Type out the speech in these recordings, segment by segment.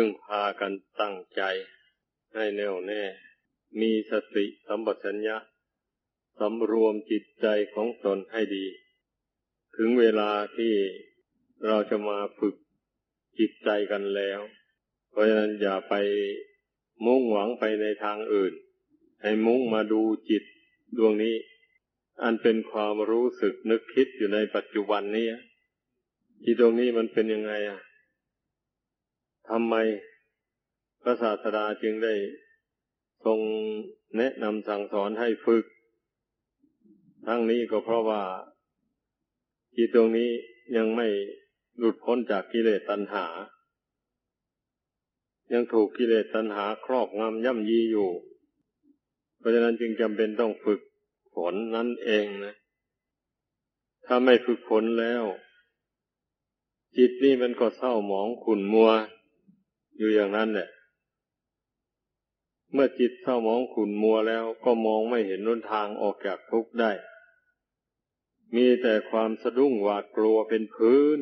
พึ่งพากันตั้งใจ ให้แน่วแน่ มีสติสัมปชัญญะสำรวมจิตใจของตนให้ดี ถึงเวลาที่เราจะมาฝึกจิตใจกันแล้ว เพราะฉะนั้นอย่าไปมุ่งหวังไปในทางอื่น ให้มุ่งมาดูจิตดวงนี้ อันเป็นความรู้สึกนึกคิดอยู่ในปัจจุบันนี้จิตดวงนี้มันเป็นยังไงอะ ทำไมพระศาสดาจึงได้ทรงแนะนำสั่งสอนให้ฝึก ทั้งนี้ก็เพราะว่าจิตตรงนี้ยังไม่หลุดพ้นจากกิเลสตัณหา ยังถูกกิเลสตัณหาครอบงำย่ำยีอยู่ เพราะฉะนั้นจึงจำเป็นต้องฝึกฝนนั่นเองนะ ถ้าไม่ฝึกฝนแล้ว จิตนี่มันก็เศร้าหมองขุ่นมัว อยู่อย่างนั้นแหละ เมื่อจิตเศร้ามองขุ่นมัวแล้วก็มองไม่เห็นนุนทางออกจากทุกข์ได้ มีแต่ความสะดุ้งหวาดกลัวเป็นพื้น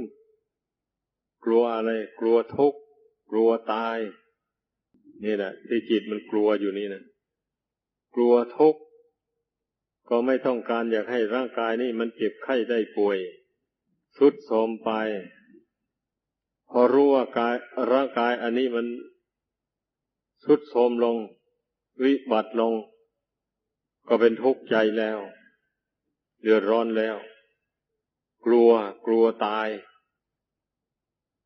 กลัวอะไร กลัวทุกข์ กลัวตาย นี่แหละที่จิตมันกลัวอยู่นี่นะกลัวทุกข์ ก็ไม่ต้องการอยากให้ร่างกายนี่มันเจ็บไข้ได้ป่วย สุดโทมไป อรู้ว่ากายร่างกายอันนี้มันสุดโทมลง วิบัติลง ก็เป็นทุกข์ใจแล้ว เดือดร้อนแล้ว กลัวกลัวตาย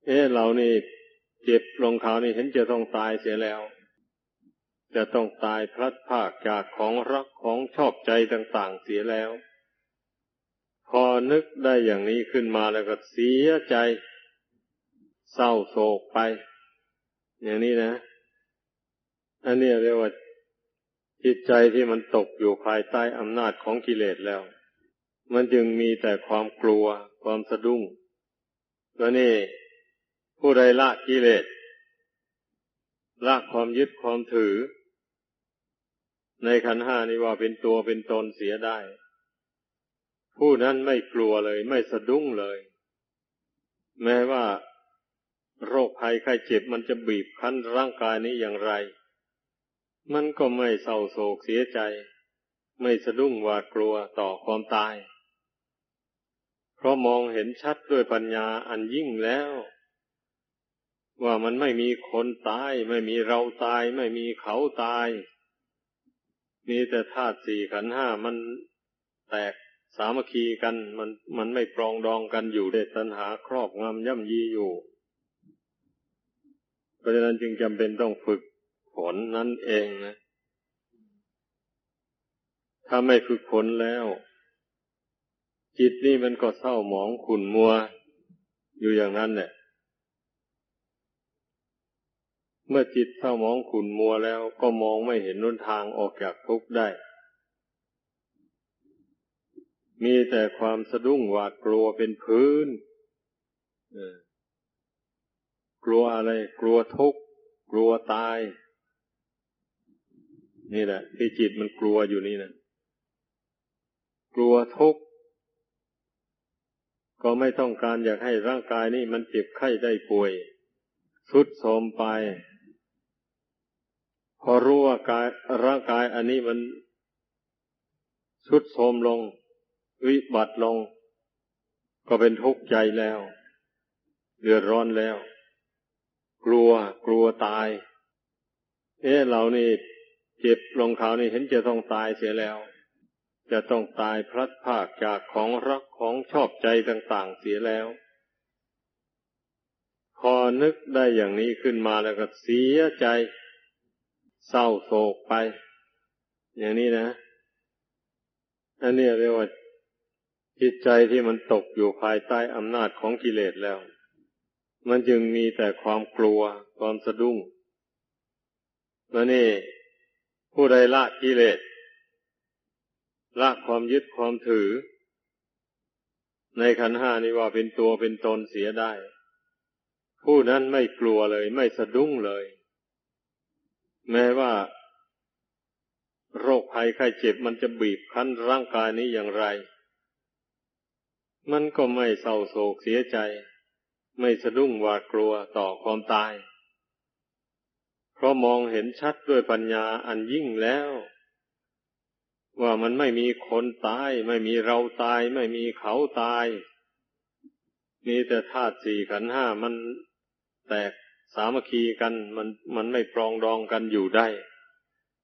เอ๊ะเรานี่เจ็บลงเขานี่เห็นจะต้องตายเสียแล้ว จะต้องตายพลัดพากจากของรักของชอบใจต่างๆเสียแล้ว พอนึกได้อย่างนี้ขึ้นมาแล้วก็เสียใจ เศร้าโศกไป อย่างนี้นะ อันนี้เรียกว่าจิตใจที่มันตกอยู่ภายใต้อำนาจของกิเลสแล้ว มันจึงมีแต่ความกลัว ความสะดุ้งแล้วนี่ผู้ใดละกิเลสละความยึดความถือ ในขันห้านี้ว่าเป็นตัวเป็นตนเสียได้ ผู้นั้นไม่กลัวเลย ไม่สะดุ้งเลย แม้ว่า โรคภัยไข้เจ็บมันจะบีบคั้นร่างกายนี้อย่างไร มันก็ไม่เศร้าโศกเสียใจ ไม่สะดุ้งหวาดกลัวต่อความตาย เพราะมองเห็นชัดด้วยปัญญาอันยิ่งแล้ว ว่ามันไม่มีคนตาย ไม่มีเราตาย ไม่มีเขาตาย มีแต่ธาตุสี่ขันห้ามันแตกสามัคคีกันมันมันไม่ปรองดองกันอยู่เดตัณหาครอบงำย่ำยีอยู่ เพราะฉะนั้นจึงจำเป็นต้องฝึกฝนนั่นเองนะ ถ้าไม่ฝึกฝนแล้ว จิตนี่มันก็เศร้าหมองขุ่นมัว อยู่อย่างนั้นแหละเมื่อจิตเศร้าหมองขุ่นมัวแล้ว ก็มองไม่เห็นนุนทางออกจากทุกข์ได้ มีแต่ความสะดุ้งหวาดกลัวเป็นพื้น เออ กลัวอะไร กลัวทุกข์กลัวตาย นี่แหละ ที่จิตมันกลัวอยู่นี่นะกลัวทุกข์ก็ไม่ต้องการอยากให้ร่างกายนี่มันเจ็บไข้ได้ป่วยสุดโทมไป พอรู้ว่ากายร่างกายอันนี้มันสุดโทมลง วิบัติลง ก็เป็นทุกข์ใจแล้ว เดือดร้อนแล้ว กลัว กลัวตาย เอ๊ะเรานี่เจ็บลงเขานี่เห็นจะต้องตายเสียแล้ว จะต้องตายพลัดพากจากของรักของชอบใจต่าง ๆ เสียแล้ว พอนึกได้อย่างนี้ขึ้นมาแล้วก็เสียใจ เศร้าโศกไป อย่างนี้นะ อันนี้เรียกว่าจิตใจที่มันตกอยู่ภายใต้อำนาจของกิเลสแล้ว มันจึงมีแต่ความกลัวความสะดุ้งแล้วนี่ ผู้ใดละกิเลสละความยึดความถือ ในขันห้านี้ว่าเป็นตัวเป็นตนเสียได้ ผู้นั้นไม่กลัวเลย ไม่สะดุ้งเลย แม้ว่า โรคภัยไข้เจ็บมันจะบีบคั้นร่างกายนี้อย่างไร มันก็ไม่เศร้าโศกเสียใจ ไม่สะดุ้งหวาดกลัวต่อความตาย เพราะมองเห็นชัดด้วยปัญญาอันยิ่งแล้ว ว่ามันไม่มีคนตาย ไม่มีเราตาย ไม่มีเขาตาย มีแต่ธาตุสี่ขันห้ามันแตกสามัคคีกันมันมันไม่ปรองดองกันอยู่ได้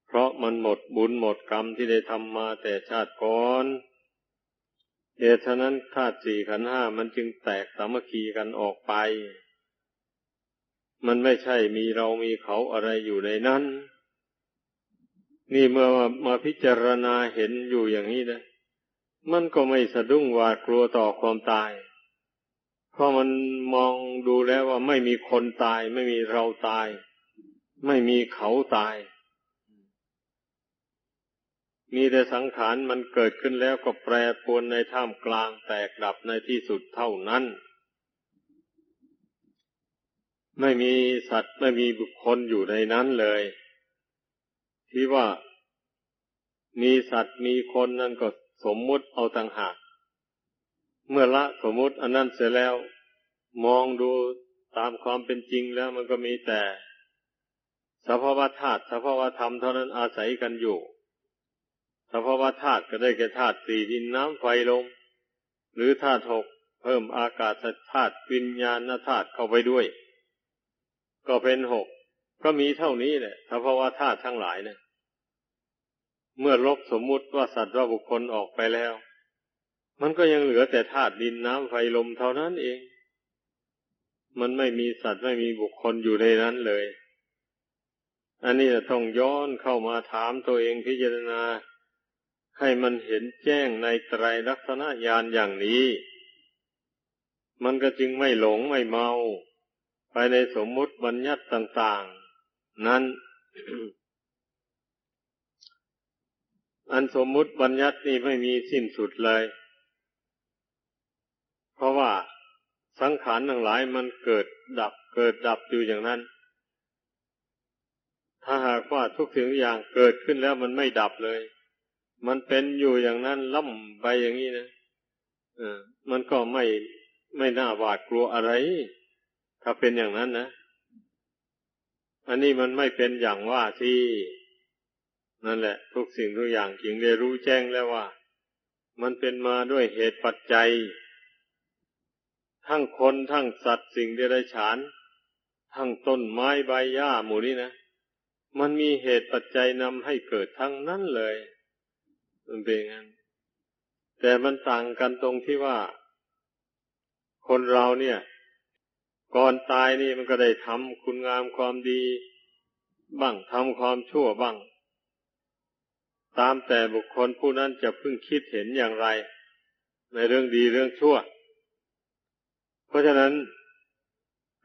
เพราะมันหมดบุญหมดกรรมที่ได้ทำมาแต่ชาติก่อน เหตุฉะนั้นธาตุสี่ขันห้ามันจึงแตกสามัคคีกันออกไป มันไม่ใช่มีเรามีเขาอะไรอยู่ในนั้น นี่เมื่อมามาพิจารณาเห็นอยู่อย่างนี้นะ มันก็ไม่สะดุ้งหวาดกลัวต่อความตาย เพราะมันมองดูแล้วว่าไม่มีคนตาย ไม่มีเราตาย ไม่มีเขาตาย มีแต่สังขารมันเกิดขึ้นแล้วก็แปรปรวนในท่ามกลางแตกดับในที่สุดเท่านั้น ไม่มีสัตว์ไม่มีบุคคลอยู่ในนั้นเลย ที่ว่ามีสัตว์มีคนนั่นก็สมมุติเอาต่างหาก เมื่อละสมมุติอันนั้นเสร็จแล้ว มองดูตามความเป็นจริงแล้วมันก็มีแต่สภาวะธาตุสภาวะธรรมเท่านั้นอาศัยกันอยู่ สภาวะธาตุก็ได้แก่ธาตุสี่ดินน้ำไฟลม หรือธาตุหกเพิ่มอากาศธาตุวิญญาณธาตุเข้าไปด้วย ก็เป็นหกก็มีเท่านี้แหละสภาวะธาตุทั้งหลายเนะี่ยเมื่อลบสมมุติว่าสัตว์ว่าบุคคลออกไปแล้ว มันก็ยังเหลือแต่ธาตุดินน้ำไฟลมเท่านั้นเอง มันไม่มีสัตว์ไม่มีบุคคลอยู่ในนั้นเลย อันนี้จะต้องย้อนเข้ามาถามตัวเองพิจารณา ให้มันเห็นแจ้งในไตรลักษณญาณอย่างนี้ มันก็จึงไม่หลงไม่เมา ไปในสมมุติบัญญัติต่างๆ นั้น อันสมมุติบัญญัตินี่ไม่มีสิ้นสุดเลย เพราะว่าสังขารทั้งหลายมันเกิดดับเกิดดับอยู่อย่างนั้น ถ้าหากว่าทุกสิ่งทุกอย่างเกิดขึ้นแล้วมันไม่ดับเลย มันเป็นอยู่อย่างนั้นล่ำไปอย่างนี้นะเออมันก็ไม่ไม่น่าหวาดกลัวอะไร ถ้าเป็นอย่างนั้นนะ อันนี้มันไม่เป็นอย่างว่าที่นั่นแหละ ทุกสิ่งทุกอย่างจึงได้รู้แจ้งแล้วว่า มันเป็นมาด้วยเหตุปัจจัย ทั้งคนทั้งสัตว์สิ่งเดรัจฉาน ทั้งต้นไม้ใบหญ้าหมู่นี้นะ มันมีเหตุปัจจัยนำให้เกิดทั้งนั้นเลย มันเป็นงั้น แต่มันต่างกันตรงที่ว่า คนเราเนี่ย ก่อนตายนี่มันก็ได้ทำคุณงามความดีบ้างทำความชั่วบ้าง ตามแต่บุคคลผู้นั้นจะพึ่งคิดเห็นอย่างไร ในเรื่องดีเรื่องชั่ว เพราะฉะนั้น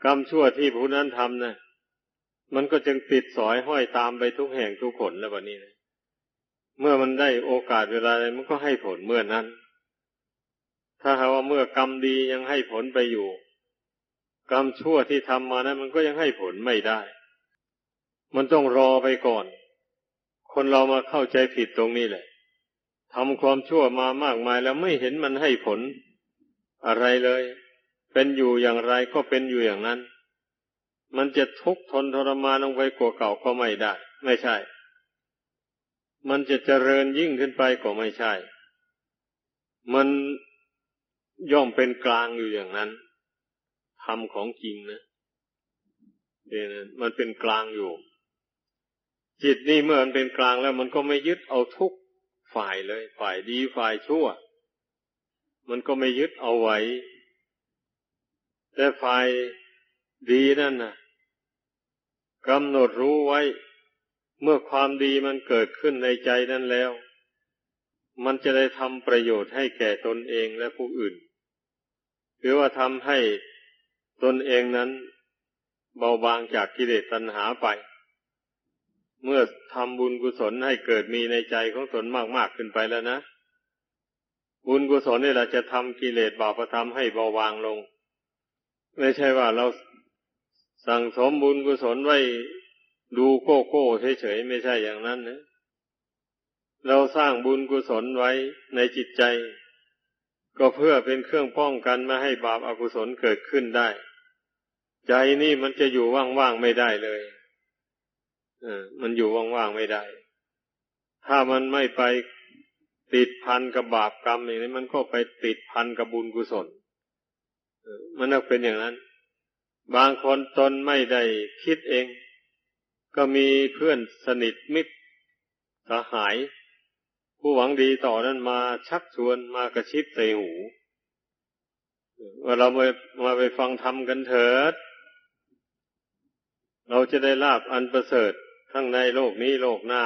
กรรมชั่วที่ผู้นั้นทำนะมันก็จึงติดสอยห้อยตามไปทุกแห่งทุกคนแล้ววันนี้นะ เมื่อมันได้โอกาสเวลาอะไรมันก็ให้ผลเมื่อนั้น ถ้าหากว่าเมื่อกรรมดียังให้ผลไปอยู่ กรรมชั่วที่ทำมานั้นมันก็ยังให้ผลไม่ได้ มันต้องรอไปก่อน คนเรามาเข้าใจผิดตรงนี้แหละทำความชั่วมามากมายแล้วไม่เห็นมันให้ผลอะไรเลย เป็นอยู่อย่างไรก็เป็นอยู่อย่างนั้น มันจะทุกข์ทนทรมานลงไปกว่าเก่าก็ไม่ได้ ไม่ใช่ มันจะเจริญยิ่งขึ้นไปก็ไม่ใช่ มันย่อมเป็นกลางอยู่อย่างนั้นทำของจริงนะเนี่ยมันเป็นกลางอยู่ จิตนี่เมื่อมันเป็นกลางแล้ว มันก็ไม่ยึดเอาทุกฝ่ายเลย ฝ่ายดีฝ่ายชั่ว มันก็ไม่ยึดเอาไว้ แต่ฝ่ายดีนั่นนะกำหนดรู้ไว้ เมื่อความดีมันเกิดขึ้นในใจนั้นแล้ว มันจะได้ทำประโยชน์ให้แก่ตนเองและผู้อื่น หรือว่าทำให้ตนเองนั้นเบาบางจากกิเลสตัณหาไป เมื่อทำบุญกุศลให้เกิดมีในใจของตนมากๆขึ้นไปแล้วนะ บุญกุศลนี่แหละจะทำกิเลสบาปธรรมให้เบาบางลง ไม่ใช่ว่าเราสั่งสมบุญกุศลไว้ ดูโก้โก้เฉยๆไม่ใช่อย่างนั้นนะเราสร้างบุญกุศลไว้ในจิตใจ ก็เพื่อเป็นเครื่องป้องกันไม่ให้บาปอากุศลเกิดขึ้นได้ ใจนี่มันจะอยู่ว่างๆไม่ได้เลยเออมันอยู่ว่างๆไม่ได้ ถ้ามันไม่ไปติดพันกับบาปกรรมอย่างนี้มันก็ไปติดพันกับบุญกุศลมันต้องเป็นอย่างนั้น บางคนตนไม่ได้คิดเอง ก็มีเพื่อนสนิทมิตรสหาย ผู้หวังดีต่อนั้นมาชักชวนมากระชิบใส่หูว่าเรามามาไปฟังธรรมกันเถิด เราจะได้ลาบอันประเสริฐทั้งในโลกนี้โลกหน้า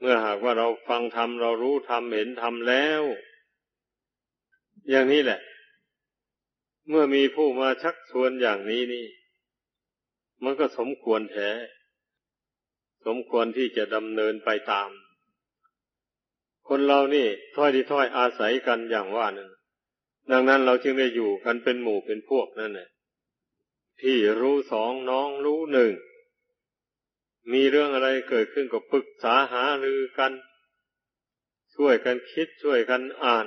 เมื่อหากว่าเราฟังธรรมเรารู้ธรรมเห็นธรรมแล้ว อย่างนี้แหละ เมื่อมีผู้มาชักชวนอย่างนี้นี่ มันก็สมควรแท้ สมควรที่จะดำเนินไปตาม คนเรานี่ถ้อยที่ถ้อยอาศัยกันอย่างว่านั่นดังนั้นเราจึงได้อยู่กันเป็นหมู่เป็นพวกนั่นแหละพี่รู้สองน้องรู้หนึ่ง มีเรื่องอะไรเกิดขึ้นก็ปรึกษาหารือกัน ช่วยกันคิดช่วยกันอ่าน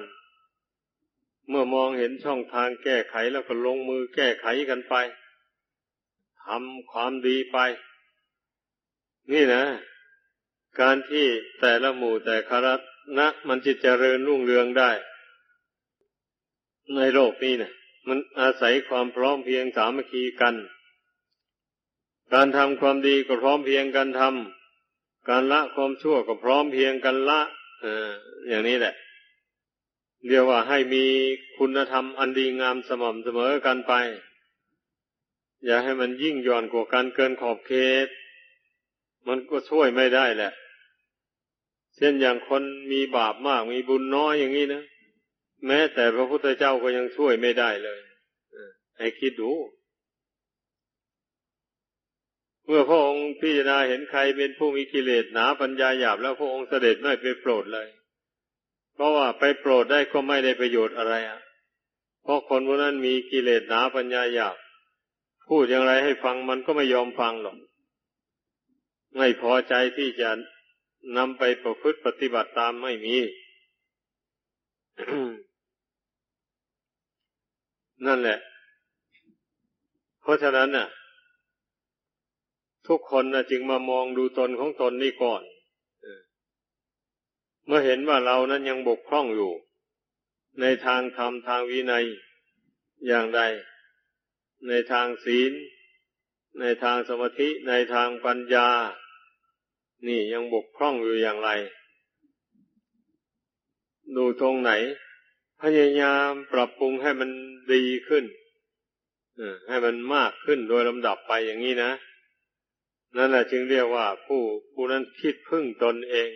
เมื่อมองเห็นช่องทางแก้ไขแล้วก็ลงมือแก้ไขกันไป ทำความดีไป นี่นะ การที่แต่ละหมู่แต่คณะนะมันจะเจริญรุ่งเรืองได้ ในโลกนี้นะมันอาศัยความพร้อมเพียงสามัคคีกัน การทำความดีก็พร้อมเพียงกันทำการละความชั่วก็พร้อมเพียงกันละออย่างนี้แหละเรียกว่าให้มีคุณธรรมอันดีงามสม่ำเสมอกันไป อย่าให้มันยิ่งย่อนกว่ากันเกินขอบเขต มันก็ช่วยไม่ได้แหละ เช่นอย่างคนมีบาปมากมีบุญน้อยอย่างนี้นะ แม้แต่พระพุทธเจ้าก็ยังช่วยไม่ได้เลยให้คิดดู เมื่อพระองค์พิจารณาเห็นใครเป็นผู้มีกิเลสหนาปัญญาหยาบแล้วพระองค์เสด็จไม่ไปโปรดเลย เพราะว่าไปโปรดได้ก็ไม่ได้ประโยชน์อะไรอะ เพราะคนพวกนั้นมีกิเลสหนาปัญญาหยาบ พูดอย่างไรให้ฟังมันก็ไม่ยอมฟังหรอก ไม่พอใจที่จะนำไปประพฤติปฏิบัติตามไม่มี นั่นแหละ เพราะฉะนั้นน่ะ ทุกคนนะจึงมามองดูตนของตนนี่ก่อนเมื่อเห็นว่าเรานั้นยังบกพร่องอยู่ ในทางธรรมทางวินัยอย่างใด ในทางศีล ในทางสมาธิ ในทางปัญญา นี่ยังบกพร่องอยู่อย่างไร ดูตรงไหน พยายามปรับปรุงให้มันดีขึ้นให้มันมากขึ้นโดยลำดับไปอย่างนี้นะนั่นแหละจึงเรียกว่าผู้ผู้นั้นคิดพึ่งตนเอง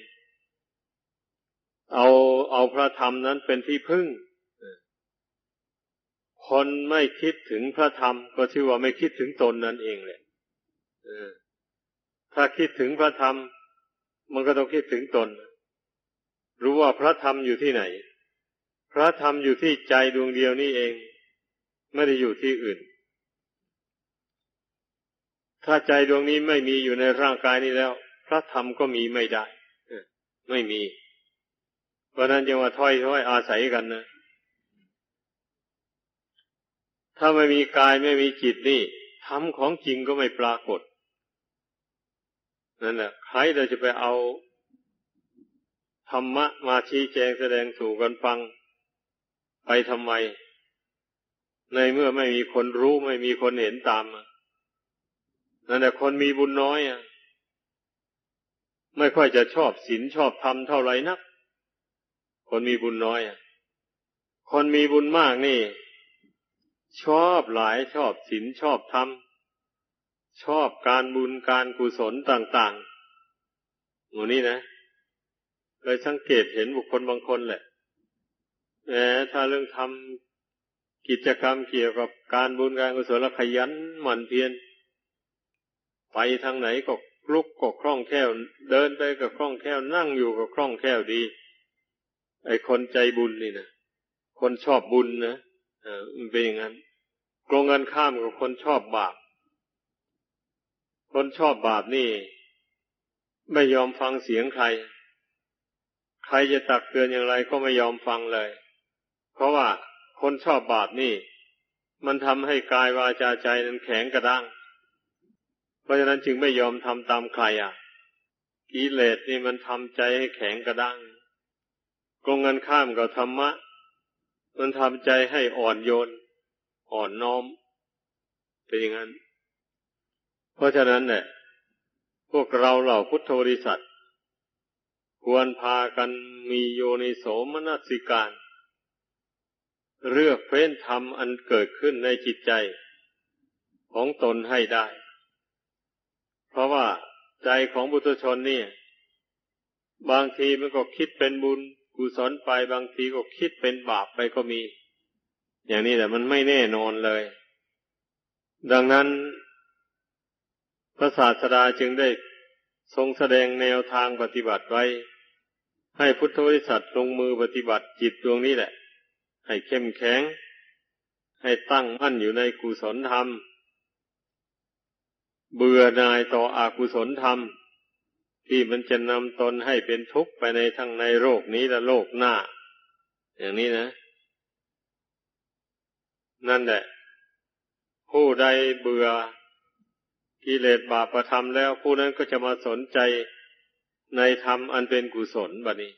เอาเอาพระธรรมนั้นเป็นที่พึ่ง คนไม่คิดถึงพระธรรม ก็ชื่อว่าไม่คิดถึงตนนั่นเองแหละถ้าคิดถึงพระธรรม มันก็ต้องคิดถึงตน รู้ว่าพระธรรมอยู่ที่ไหน พระธรรมอยู่ที่ใจดวงเดียวนี่เอง ไม่ได้อยู่ที่อื่น ถ้าใจดวงนี้ไม่มีอยู่ในร่างกายนี้แล้ว พระธรรมก็มีไม่ได้ไม่มี เพราะนั้นจึงว่าถ้อยถ้อยอาศัยกันนะ ถ้าไม่มีกายไม่มีจิตนี่ธรรมของจริงก็ไม่ปรากฏนั่นแหละใครเราจะไปเอาธรรมะมาชี้แจงแสดงสู่กันฟัง ไปทำไม ในเมื่อไม่มีคนรู้ไม่มีคนเห็นตามนั่นแหละคนมีบุญน้อยอะไม่ค่อยจะชอบศีลชอบธรรมเท่าไหรนัก คนมีบุญน้อยอะคนมีบุญมากนี่ ชอบหลายชอบศีลชอบธรรม ชอบการบุญการกุศลต่างๆหมูนี้นะเคยสังเกตเห็นบุคคลบางคนแหละแหมถ้าเรื่องทำกิจกรรมเกี่ยวกับการบุญการกุศลขยันหมั่นเพียรไปทางไหนก็ลุกก็คล่องแคล่ว เดินไปก็คล่องแคล่วนั่งอยู่ก็คล่องแคล่วดี ไอคนใจบุญนี่นะคนชอบบุญนะ อ่ามันเป็นอย่างนั้นกรงกันข้ามกับคนชอบบาป คนชอบบาปนี่ ไม่ยอมฟังเสียงใคร ใครจะตักเตือนอย่างไรก็ไม่ยอมฟังเลย เพราะว่าคนชอบบาปนี่ มันทำให้กายวาจาใจนั้นแข็งกระด้าง เพราะฉะนั้นจึงไม่ยอมทำตามใครอะกิเลสนี่มันทำใจให้แข็งกระด้างกงกันข้ามกับธรรมะ มันทำใจให้อ่อนโยน อ่อนน้อม เป็นอย่างนั้น เพราะฉะนั้นเนี่ยพวกเราเหล่าพุทธบริษัท ควรพากันมีโยนิโสมนสิการ เลือกเฟ้นธรรมอันเกิดขึ้นในจิตใจ ของตนให้ได้ เพราะว่าใจของบุตรชนเนี่ย บางทีมันก็คิดเป็นบุญ กุศลไปบางทีก็คิดเป็นบาปไปก็มี อย่างนี้แหละมันไม่แน่นอนเลย ดังนั้น พระศาสดาจึงได้ทรงแสดงแนวทางปฏิบัติไว้ ให้พุทธบริษัทลงมือปฏิบัติจิตดวงนี้แหละ ให้เข้มแข็ง ให้ตั้งมั่นอยู่ในกุศลธรรม เบื่อหน่ายต่ออากุศลธรรม ที่มันจะนำตนให้เป็นทุกข์ไปในทั้งในโลกนี้และโลกหน้า อย่างนี้นะ นั่นแหละ ผู้ใดเบื่อกิเลสบาปประทำแล้ว ผู้นั้นก็จะมาสนใจในธรรมอันเป็นกุศลบัดนี้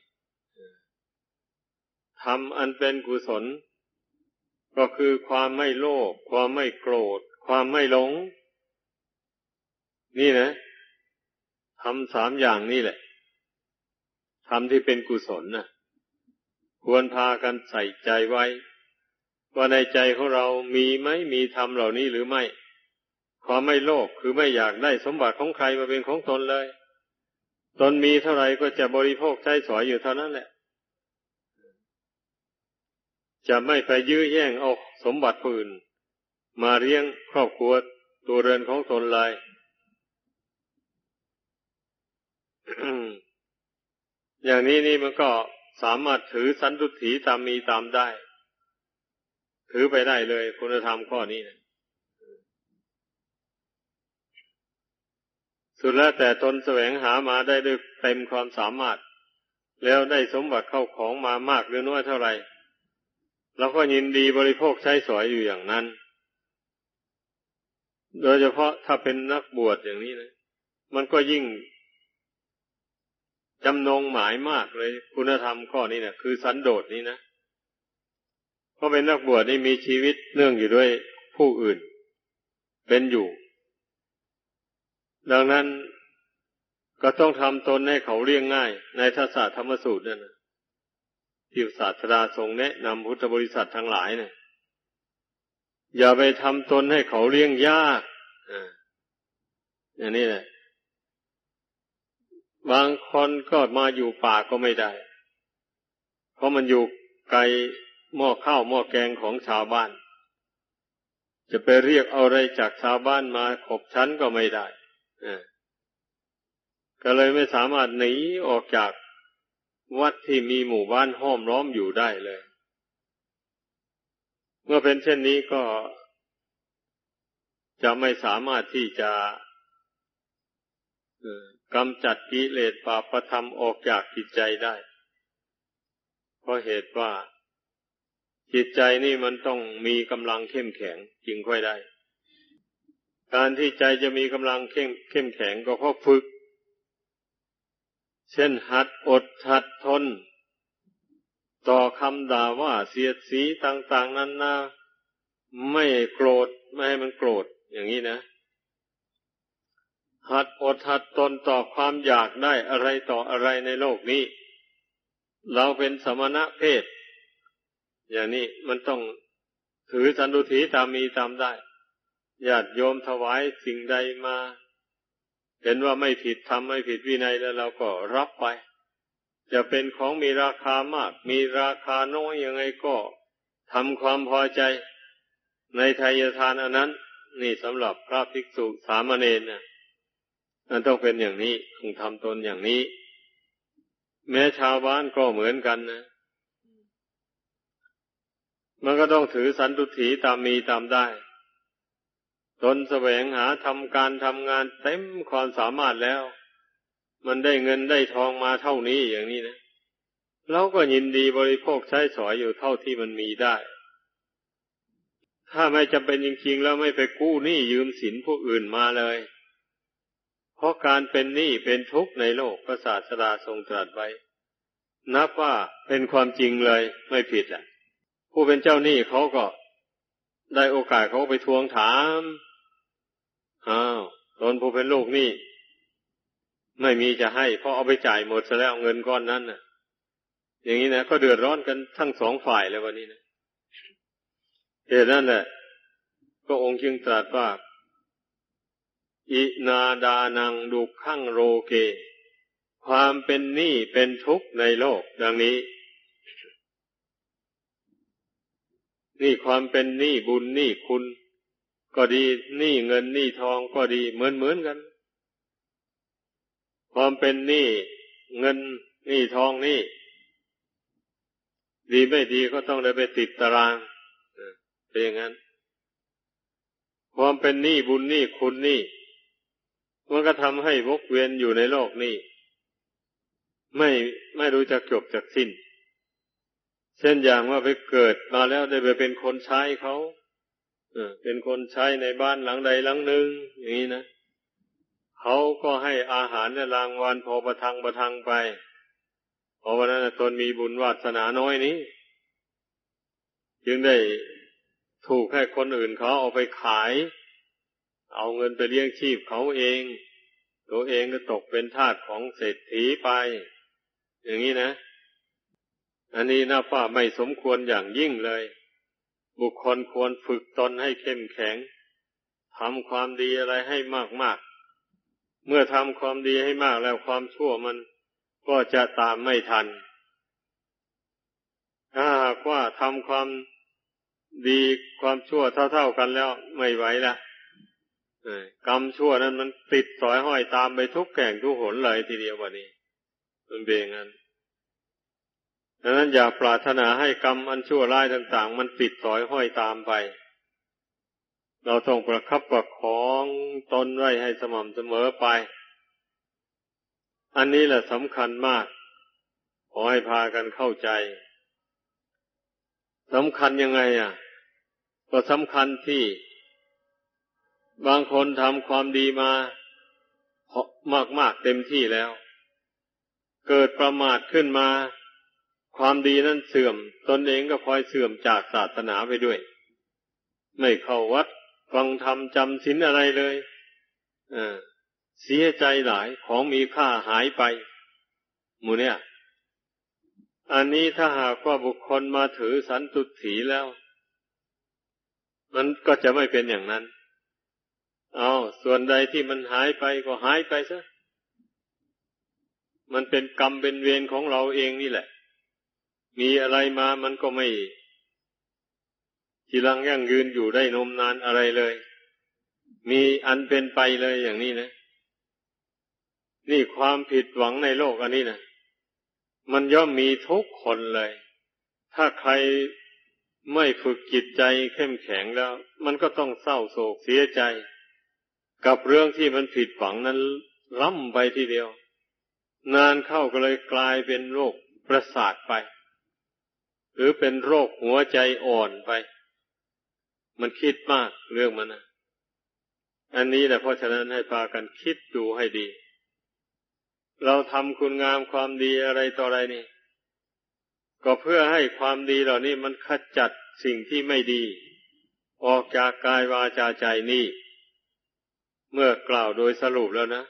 ธรรมอันเป็นกุศล ก็คือความไม่โลภความไม่โกรธ ความไม่หลง นี่นะ ทำสามอย่างนี่แหละทำที่เป็นกุศลนะควรพากันใส่ใจไว้ ว่าในใจของเรามีไหมมีธรรมเหล่านี้หรือไม่ ความไม่โลภคือไม่อยากได้สมบัติของใครมาเป็นของตนเลย ตนมีเท่าไหร่ก็จะบริโภคใช้สอยอยู่เท่านั้นแหละ จะไม่ไปยื้อแย่งเอาสมบัติปืนมาเลี้ยงครอบครัวตัวเรือนของตนเลย อย่างนี้นี่มันก็สามารถถือสันตุถีตามมีตามได้ ถือไปได้เลยคุณธรรมข้อนี้นะสุดแล้วแต่ตนแสวงหามาได้ด้วยเต็มความสามารถ แล้วได้สมบัติเข้าของมามากหรือน้อยเท่าไหร่เราก็ยินดีบริโภคใช้สอยอยู่อย่างนั้น โดยเฉพาะถ้าเป็นนักบวชอย่างนี้นะ มันก็ยิ่ง จำนงหมายมากเลย คุณธรรมข้อนี้เนะคือสันโดษนี้นะเพราะเป็นนักบวชนี่มีชีวิตเนื่องอยู่ด้วยผู้อื่น เป็นอยู่ ดังนั้นก็ต้องทำตนให้เขาเรียงง่าย ในทศธรรมสูตรนั่นนะที่ศาสดาทรงแนะนำพุทธบริษัททั้งหลายเนะี่ยอย่าไปทำตนให้เขาเรียงยาก อ่าอย่างนี้แหละ บางคนก็มาอยู่ป่าก็ไม่ได้ เพราะมันอยู่ไกลหม้อข้าวหม้อแกงของชาวบ้าน จะไปเรียกเอาอะไรจากชาวบ้านมาขบชั้นก็ไม่ได้ก็เลยไม่สามารถหนีออกจากวัดที่มีหมู่บ้านห้อมล้อมอยู่ได้เลย เมื่อเป็นเช่นนี้ก็ จะไม่สามารถที่จะ กำจัดกิเลสปาประธรรมออกจากจิตใจได้ เพราะเหตุว่า จิตใจนี่มันต้องมีกำลังเข้มแข็งจึงค่อยได้ การที่ใจจะมีกำลังเข้มเข้มแข็งก็เพราะฝึก เช่นหัดอดหัดทน ต่อคำด่าว่าเสียดสีต่าง ๆ นั้นนะไม่โกรธ ไม่ให้มันโกรธอย่างนี้นะ หัดอดหัดทนต่อความอยากได้อะไรต่ออะไรในโลกนี้ เราเป็นสมณะเพศ อย่างนี้มันต้องถือสันตุถีตามมีตามได้ญาติโยมถวายสิ่งใดมา เห็นว่าไม่ผิดทำไม่ผิดวินัยแล้วเราก็รับไป จะเป็นของมีราคามาก มีราคาน้อยยังไงก็ทำความพอใจในทายทานอันนั้น นี่สำหรับพระภิกษุสามเณรนะ มันต้องเป็นอย่างนี้ต้องทำตนอย่างนี้ แม้ชาวบ้านก็เหมือนกันนะ มันก็ต้องถือสันตุถีตามมีตามได้ ตนแสวงหาทำการทำงานเต็มความสามารถแล้ว มันได้เงินได้ทองมาเท่านี้อย่างนี้นะเราก็ยินดีบริโภคใช้สอยอยู่เท่าที่มันมีได้ ถ้าไม่จำเป็นจริงๆแล้วไม่ไปกู้หนี้ยืมสินผู้อื่นมาเลย ราะการเป็นหนี้เป็นทุกข์ในโลกพระศาสดาทรงตรัสไว้ นับว่าเป็นความจริงเลยไม่ผิดอะ ผู้เป็นเจ้าหนี้เขาก็ ได้โอกาสเขาไปทวงถามอ้าวตนผู้เป็นลูกหนี้ไม่มีจะให้เพราะเอาไปจ่ายหมดซะแล้วเงินก้อนนั้นน่ะ อย่างนี้นะก็เดือดร้อนกันทั้งสองฝ่ายแล้ววันนี้นะเหตุนั้นแหละพระองค์จึงตรัสว่า อินาดานังดุขังโรเก ความเป็นหนี้เป็นทุกข์ในโลก ดังนี้ นี่ความเป็นหนี้บุญหนี้คุณ ก็ดีหนี้เงินหนี้ทองก็ดีเหมือนเหมือนกัน ความเป็นหนี้เงินหนี้ทองนี่ ดีไม่ดีก็ต้องได้ไปติดตารางเป็นอย่างนั้น ความเป็นหนี้บุญหนี้คุณนี่ มันก็ทำให้วกเวียนอยู่ในโลกนี้ ไม่ไม่รู้จักจบจากสิ้น เช่นอย่างว่าไปเกิดมาแล้วได้ไปเป็นคนใช้เขาเออเป็นคนใช้ในบ้านหลังใดหลังหนึ่งอย่างนี้นะเขาก็ให้อาหารในรางวัลพอประทังประทังไปเพราะวันนั้นตนมีบุญวาสนาน้อยนี้ จึงได้ถูกให้คนอื่นเขาเอาไปขาย เอาเงินไปเลี้ยงชีพเขาเอง ตัวเองก็ตกเป็นทาสของเศรษฐีไป อย่างนี้นะ อันนี้น่าว่าไม่สมควรอย่างยิ่งเลย บุคคลควรฝึกตนให้เข้มแข็งทำความดีอะไรให้มากๆ เมื่อทำความดีให้มากแล้วความชั่วมันก็จะตามไม่ทัน ถ้าหากว่าทำความดีความชั่วเท่าๆกันแล้วไม่ไหวละ กรรมชั่วนั้นมันติดสอยห้อยตามไปทุกแก่งทุกหนเลยทีเดียววันนี้ มันเป็นงนั้นดังนั้นอย่าปรารถนาให้กรรมอันชั่วร้ายต่าง ๆ มันติดสอยห้อยตามไป เราต้องประคับประคองตนไว้ให้สม่ำเสมอไป อันนี้แหละสำคัญมาก ขอให้พากันเข้าใจสำคัญยังไง อะ ก็สำคัญที่ บางคนทำความดีมามาก ๆ เต็มที่แล้ว เกิดประมาทขึ้นมา ความดีนั้นเสื่อม ตนเองก็พลอยเสื่อมจากศาสนาไปด้วย ไม่เข้าวัด ฟังธรรมจำศีลอะไรเลยเสียใจหลายของมีค่าหายไป หมูเนี่ย อันนี้ถ้าหากว่าบุคคลมาถือสันตุถีแล้ว มันก็จะไม่เป็นอย่างนั้น เอาส่วนใดที่มันหายไปก็หายไปซะ มันเป็นกรรมเป็นเวรของเราเองนี่แหละ มีอะไรมามันก็ไม่ทีรังยั่งยืนอยู่ได้นมนานอะไรเลย มีอันเป็นไปเลยอย่างนี้นะ นี่ความผิดหวังในโลกอันนี้นะมันย่อมมีทุกคนเลย ถ้าใครไม่ฝึกจิตใจเข้มแข็งแล้ว มันก็ต้องเศร้าโศกเสียใจ กับเรื่องที่มันผิดฝังนั้นร่ำไปทีเดียว นานเข้าก็เลยกลายเป็นโรคประสาทไป หรือเป็นโรคหัวใจอ่อนไป มันคิดมากเรื่องมันนะอันนี้แหละเพราะฉะนั้นให้พากันคิดดูให้ดี เราทำคุณงามความดีอะไรต่ออะไรนี่ ก็เพื่อให้ความดีเหล่านี้มันขจัดสิ่งที่ไม่ดี ออกจากกายวาจาใจนี่ เมื่อกล่าวโดยสรุปแล้วนะ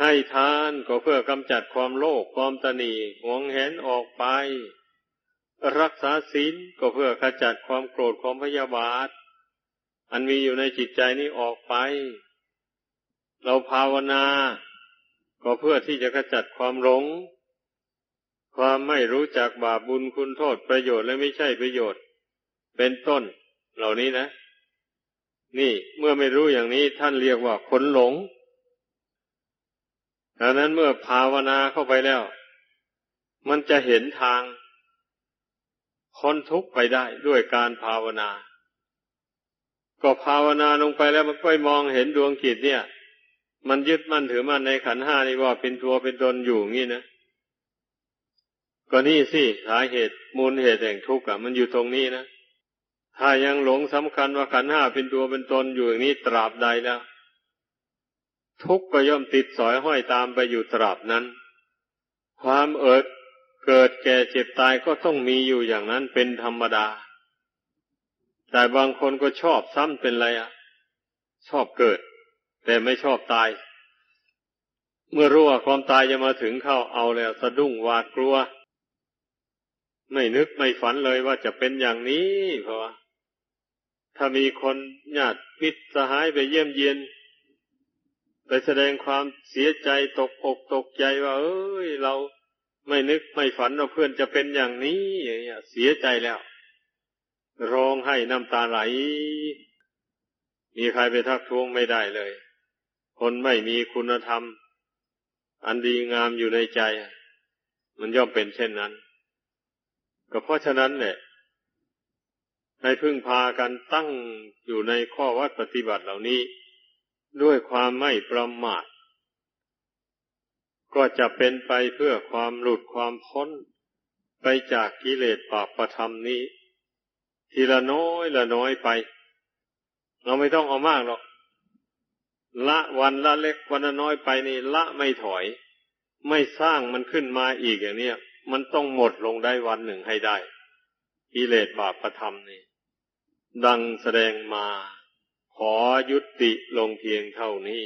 ให้ทานก็เพื่อกำจัดความโลภความตนีหวงแหนออกไป รักษาศีลก็เพื่อขจัดความโกรธความพยาบาท อันมีอยู่ในจิตใจนี้ออกไป เราภาวนา ก็เพื่อที่จะขจัดความหลง ความไม่รู้จักบาปบุญคุณโทษประโยชน์และไม่ใช่ประโยชน์ เป็นต้นเหล่านี้นะ นี่เมื่อไม่รู้อย่างนี้ท่านเรียกว่าคนหลงดังนั้นเมื่อภาวนาเข้าไปแล้ว มันจะเห็นทางพ้นทุกข์ไปได้ด้วยการภาวนา ก็ภาวนาลงไปแล้วมันก็มองเห็นดวงจิตเนี่ย มันยึดมั่นถือมั่นในขันห้านี่ว่าเป็นตัวเป็นตนอยู่งี้นะก็นี่สิสาเหตุมูลเหตุแห่งทุกข์อะ มันอยู่ตรงนี้นะ ถ้ายังหลงสำคัญว่าขันห้าเป็นตัวเป็นตนอยู่อย่างนี้ตราบใดแล้ว ทุกข์ก็ย่อมติดสอยห้อยตามไปอยู่ตราบนั้น ความเอิดเกิดแก่เจ็บตายก็ต้องมีอยู่อย่างนั้นเป็นธรรมดา แต่บางคนก็ชอบซ้ำเป็นไรอะ ชอบเกิด แต่ไม่ชอบตาย เมื่อรู้ว่าความตายจะมาถึงเข้าเอาแล้ว สะดุ้งหวาดกลัว ไม่นึกไม่ฝันเลยว่าจะเป็นอย่างนี้เพราะว่า ถ้ามีคนญาติมิตรสหายไปเยี่ยมเยียน ไปแสดงความเสียใจตกอกตกใจว่า เอ้ย เราไม่นึกไม่ฝันว่าเพื่อนจะเป็นอย่างนี้อย่างเงี้ยเสียใจแล้ว ร้องให้น้ำตาไหล มีใครไปทักท้วงไม่ได้เลย คนไม่มีคุณธรรม อันดีงามอยู่ในใจ มันย่อมเป็นเช่นนั้น ก็เพราะฉะนั้นเนี่ย ให้พึ่งพากันตั้งอยู่ในข้อวัดปฏิบัติเหล่านี้ ด้วยความไม่ประมาทก็จะเป็นไปเพื่อความหลุดความพ้น ไปจากกิเลสปาประธรรมนี้ ทีละน้อยละน้อยไป เราไม่ต้องเอามากหรอก ละวันละเล็กวันละน้อยไปนี่ละไม่ถอย ไม่สร้างมันขึ้นมาอีกอย่างเนี้ยมันต้องหมดลงได้วันหนึ่งให้ได้กิเลสบาปประธรรมนี่ ดังแสดงมา ขอยุติลงเพียงเท่านี้